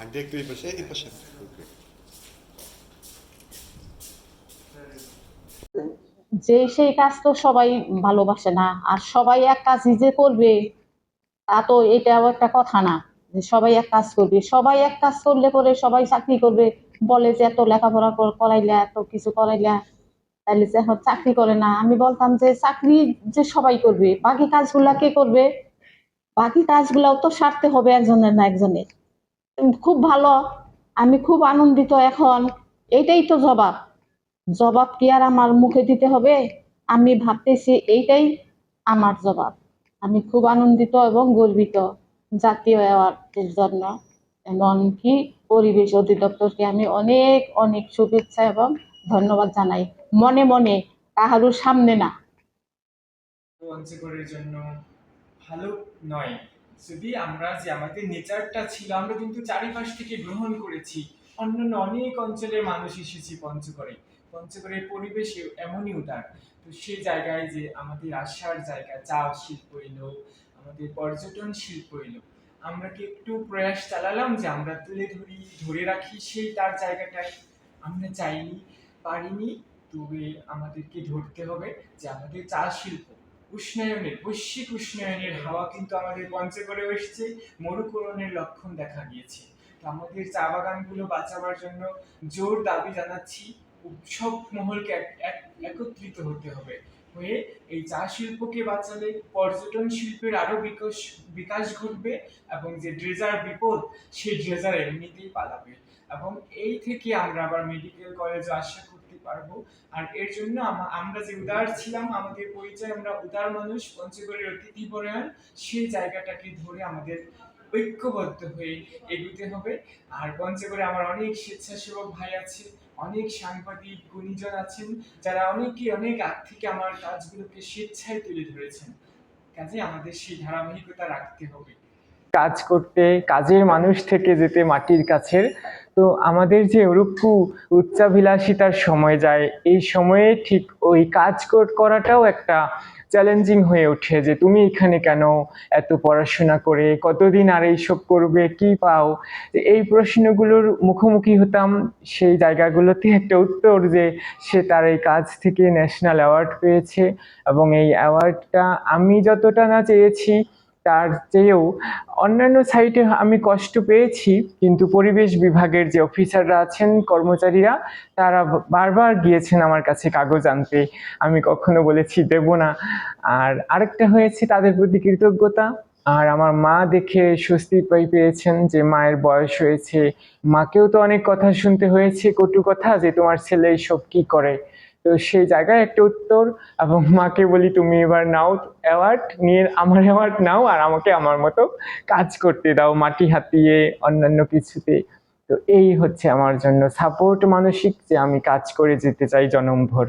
Aunty একটু এই পাশে এই পাশে যে সেই কাজ তো সবাই ভালোবাসে না। আর সবাই এক কাজই যে করবে তা তো এটাও একটা কথা না। যে সবাই এক কাজ করবে। সবাই এক কাজ করলে পরে সবাই চাকরি করবে। বলে যে এত লেখাপড়া কর- করাইলা এত কিছু করাইলা তাহলে যে এখন চাকরি করে না। আমি বলতাম যে চাকরি যে সবাই করবে। বাকি কাজগুলা কে করবে? বাকি কাজগুলাও তো সারতে হবে একজনের না একজনের। খুব ভালো, আমি খুব আনন্দিত এখন। এইটাই তো জবাব। জবাব কি আর আমার মুখে দিতে হবে? আমি ভাবতেছি এইটাই আমার জবাব। আমি খুব আনন্দিত এবং গর্বিত জাতীয় অ্যাওয়ার্ডের জন্য। এমনকি পরিবেশ অধিদপ্তরকে আমি অনেক অনেক শুভেচ্ছা এবং ধন্যবাদ জানাই। মনে মনে কাহারুর সামনে না। জন্য ভালো নয়। যদি আমরা যে আমাদের নেচারটা ছিল, আমরা কিন্তু চারিপাশ থেকে গ্রহণ করেছি। অন্যান্য অনেক অঞ্চলের মানুষ এসেছি পঞ্চগড়ে। পঞ্চগড়ের পরিবেশ এমনই উদার। তো সে জায়গায় যে আমাদের আসার জায়গা চা শিল্প এলো, আমাদের পর্যটন শিল্প এলো। আমরা কি একটু প্রয়াস চালালাম যে আমরা তুলে ধরি, ধরে রাখি সেই তার জায়গাটায় আমরা চাইনি, পারিনি, তবে আমাদেরকে ধরতে হবে যে আমাদের চা শিল্প উষ্ণায়নের, বৈশ্বিক উষ্ণায়নের হাওয়া কিন্তু আমাদের পঞ্চগড়ে এসছে মরুকরণের লক্ষণ দেখা গিয়েছে আমাদের চা বাগানগুলো বাঁচাবার জন্য জোর দাবি জানাচ্ছি সব মহলকে এক- এক- একত্রিত হতে হবে। হয়ে এই চা শিল্পকে বাঁচালে পর্যটন শিল্পের আরও বিকাশ বিকাশ ঘটবে এবং যে ড্রেজার বিপদ, সেই ড্রেজার এমনিতেই পালাবে। এবং এই থেকে আমরা আবার মেডিকেল কলেজে আশা করতে পারব। আর এর জন্য আমরা যে উদার ছিলাম, আমাদের পরিচয়, আমরা উদার মানুষ, পঞ্চগড়ের অতিথি পরায়ণ সেই জায়গাটাকে ধরে আমাদের ঐক্যবদ্ধ হয়ে এগুতে হবে। আর পঞ্চগড়ে আমার অনেক স্বেচ্ছাসেবক ভাই আছে, অনেক সাংবাদিক, গুণীজন আছেন, যারা অনেকে অনেক আগ থেকে আমার কাজগুলোকে স্বেচ্ছায় তুলে ধরেছেন। কাজে আমাদের সেই ধারাবাহিকতা রাখতে হবে। কাজ করতে, কাজের মানুষ থেকে যেতে মাটির কাছের তো আমাদের যে ওরূপু উচ্চাভিলাষিতার সময় যায়, এই সময়ে ঠিক ওই কাজ করাটাও একটা চ্যালেঞ্জিং হয়ে ওঠে যে তুমি এখানে কেন এত পড়াশোনা করে, কতদিন আর এইসব করবে, কি পাও? এই প্রশ্নগুলোর মুখোমুখি হতাম, সেই জায়গাগুলোতে একটা উত্তর যে সে তার এই কাজ থেকে ন্যাশনাল অ্যাওয়ার্ড পেয়েছে এবং এই অ্যাওয়ার্ডটা আমি যতটা না চেয়েছি তার চেয়েও অন্যান্য সাইটে আমি কষ্ট পেয়েছি, কিন্তু পরিবেশ বিভাগের যে অফিসাররা আছেন, কর্মচারীরা, তারা বারবার গিয়েছেন আমার কাছে কাগজ আনতে। আমি কখনো বলেছি, দেব না। আর আরেকটা হয়েছে, তাদের প্রতি কৃতজ্ঞতা। আর আমার মা দেখে স্বস্তি পাই পেয়েছেন যে, মায়ের বয়স হয়েছে। মাকেও তো অনেক কথা শুনতে হয়েছে, কটু কথা যে, তোমার ছেলে সব কি করে? তো সেই জায়গায় একটা উত্তর এবং মাকে বলি, তুমি এবার নাও, অ্যাওয়ার্ড নিয়ে আমার অ্যাওয়ার্ড নাও আর আমাকে আমার মতো কাজ করতে দাও, মাটি হাতিয়ে, অন্যান্য কিছুতে। তো এই হচ্ছে আমার জন্য সাপোর্ট মানসিক যে আমি কাজ করে যেতে চাই জনমভর।